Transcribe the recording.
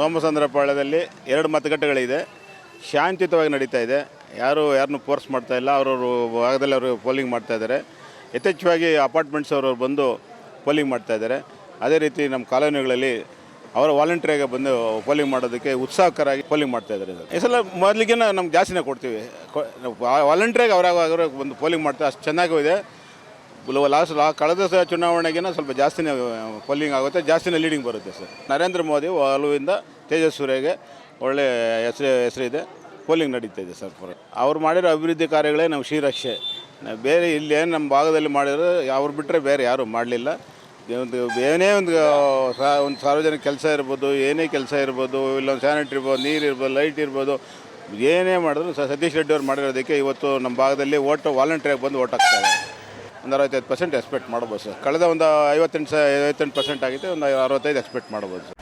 ಸೋಮಸಂದ್ರಪಾಳ್ಯದಲ್ಲಿ ಎರಡು ಮತಗಟ್ಟೆಗಳಿದೆ. ಶಾಂತಿಯುತವಾಗಿ ನಡೀತಾ ಇದೆ. ಯಾರು ಯಾರನ್ನೂ ಫೋರ್ಸ್ ಮಾಡ್ತಾ ಇಲ್ಲ. ಅವರವರು ಭಾಗದಲ್ಲಿ ಅವರು ಪೋಲಿಂಗ್ ಮಾಡ್ತಾ ಇದ್ದಾರೆ. ಯಥೇಚ್ಛವಾಗಿ ಅಪಾರ್ಟ್ಮೆಂಟ್ಸ್ ಅವರವ್ರು ಬಂದು ಪೋಲಿಂಗ್ ಮಾಡ್ತಾ ಇದ್ದಾರೆ. ಅದೇ ರೀತಿ ನಮ್ಮ ಕಾಲೋನಿಗಳಲ್ಲಿ ಅವರ ವಾಲಂಟಿಯರಾಗಿ ಬಂದು ಪೋಲಿಂಗ್ ಮಾಡೋದಕ್ಕೆ ಉತ್ಸಾಹಕರಾಗಿ ಪೋಲಿಂಗ್ ಮಾಡ್ತಾ ಇದ್ದಾರೆ. ಈ ಸಲ ಮೊದಲಿಗೆ ನಮ್ಗೆ ಜಾಸ್ತಿನೇ ಕೊಡ್ತೀವಿ. ವಾಲಂಟಿಯರಾಗಿ ಅವರಾಗ ಅವರು ಬಂದು ಪೋಲಿಂಗ್ ಮಾಡ್ತಾ ಅಷ್ಟು ಚೆನ್ನಾಗೂ ಇದೆ. ಲಾಸ್ಟ್ ಕಳೆದ ಚುನಾವಣೆಗಿನ ಸ್ವಲ್ಪ ಜಾಸ್ತಿನೇ ಪೋಲಿಂಗ್ ಆಗುತ್ತೆ, ಜಾಸ್ತಿನೇ ಲೀಡಿಂಗ್ ಬರುತ್ತೆ ಸರ್. ನರೇಂದ್ರ ಮೋದಿ ಒಲುವಿಂದ ತೇಜಸ್ವಿಗೆ ಒಳ್ಳೆ ಹೆಸರು, ಹೆಸರಿದೆ ಪೋಲಿಂಗ್ ನಡೀತಾ ಇದೆ ಸರ್ ಅವ್ರು ಮಾಡಿರೋ ಅಭಿವೃದ್ಧಿ ಕಾರ್ಯಗಳೇ ನಾವು ಶ್ರೀರಕ್ಷೆ ಬೇರೆ ಇಲ್ಲಿ ಏನು ನಮ್ಮ ಭಾಗದಲ್ಲಿ ಮಾಡಿದ್ರು ಅವ್ರು ಬಿಟ್ಟರೆ ಬೇರೆ ಯಾರೂ ಮಾಡಲಿಲ್ಲ. ಒಂದು, ಏನೇ ಒಂದು ಒಂದು ಸಾರ್ವಜನಿಕ ಕೆಲಸ ಇರ್ಬೋದು, ಏನೇ ಕೆಲಸ ಇರ್ಬೋದು, ಇಲ್ಲೊಂದು ಸ್ಯಾನಿಟ್ರಿ ಇರ್ಬೋದು, ನೀರು ಇರ್ಬೋದು ಲೈಟ್ ಇರ್ಬೋದು, ಏನೇ ಮಾಡಿದ್ರು ಸತೀಶ್ ರೆಡ್ಡಿ ಅವ್ರು ಮಾಡಿರೋದಕ್ಕೆ ಇವತ್ತು ನಮ್ಮ ಭಾಗದಲ್ಲಿ ಓಟು ವಾಲಂಟ್ರಿಯಾಗಿ ಬಂದು ಓಟ್ ಹಾಕ್ತಾರೆ. ಒಂದು ಅರವತ್ತೈದು ಪರ್ಸೆಂಟ್ ಎಕ್ಸ್ಪೆಕ್ಟ್ ಮಾಡ್ಬೋದು ಸರ್. ಕಳೆದ ಒಂದು ಐವತ್ತೆಂಟು ಸ ಐವತ್ತೆಂಟು ಪರ್ಸೆಂಟ್ ಆಗಿತ್ತು, ಒಂದು ಅರವತ್ತೈದು ಎಕ್ಸ್ಪೆಕ್ಟ್ ಮಾಡ್ಬೋದು ಸರ್.